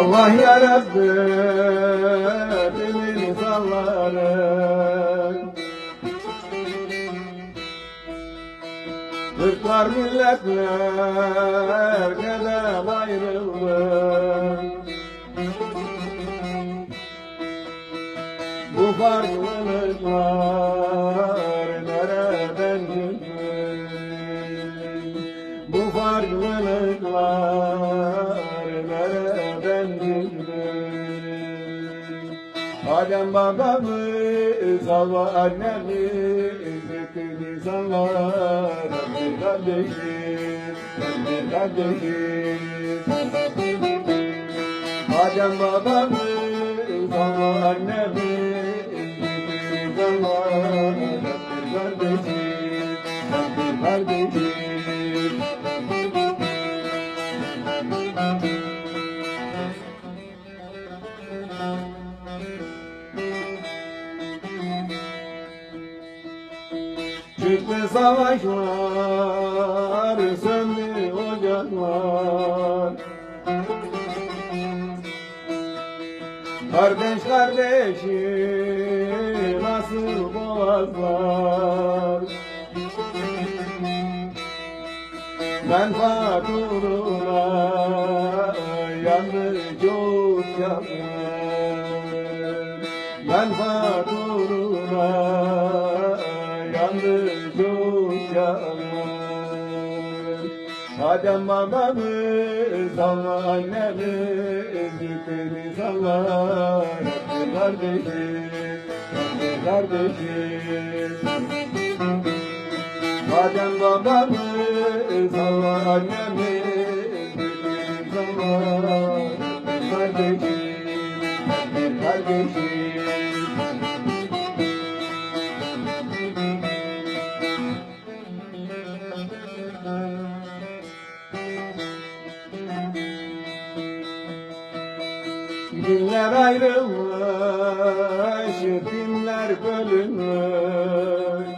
Allah yarattı tüm insanları Kırklar milletler neden ayrıldı Bu farklılıklar nereden çıktı Bu farklılıklar nereden çıktı Adem babamız, Havva annemiz, bütün insanlar bir kardeşiz, bir kardeşiz. Adem babamız, Havva annemiz, Çıktı savaşlar, söndü ocaklar Kardeş kardeşi nasıl boğazlar? Ben faturuna yandı çok yandım Ben faturuna Adem babamız, Allah annemiz, insanlar hep kardeşiz, kardeşiz. Adem babamız, Allah annemiz, insanlar hep kardeşiz, kardeşiz. Dinler ayrılmış, dinler bölünmüş.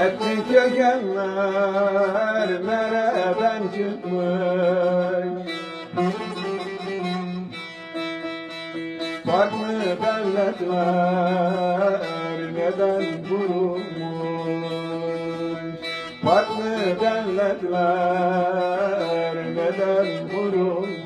Etli kökenler nereden çıkmış. Farklı devletler neden kurulmuş devletler neden kurulmuş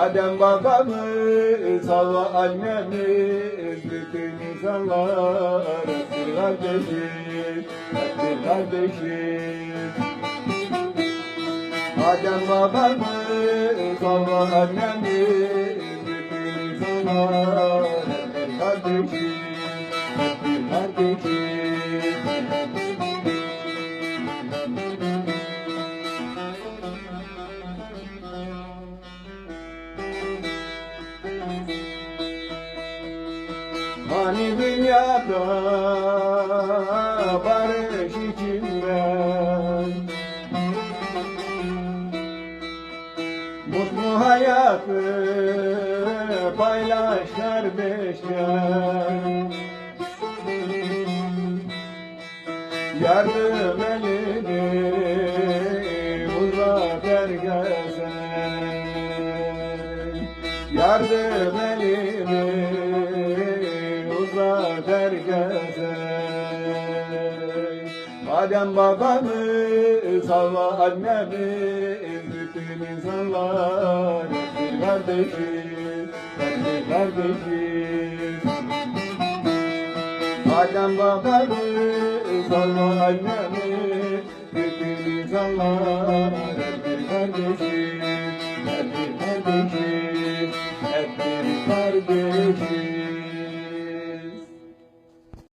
Adem babamız, Allah annemiz, bütün insanlar bir kardeşiz, bir kardeşiz. Adem babamız, Allah annemiz, bütün insanlar bir kardeşiz, kardeşiz. Hani dünyada barış içinde. Mutlu hayatı paylaş kardeşler Yardım elini uzat herkese Yardım elini Adem insanlar hep bir kardeşiz Hep bir kardeşiz. Adem babamız, Allah annemiz Bütün insanlar hep bir kardeşiz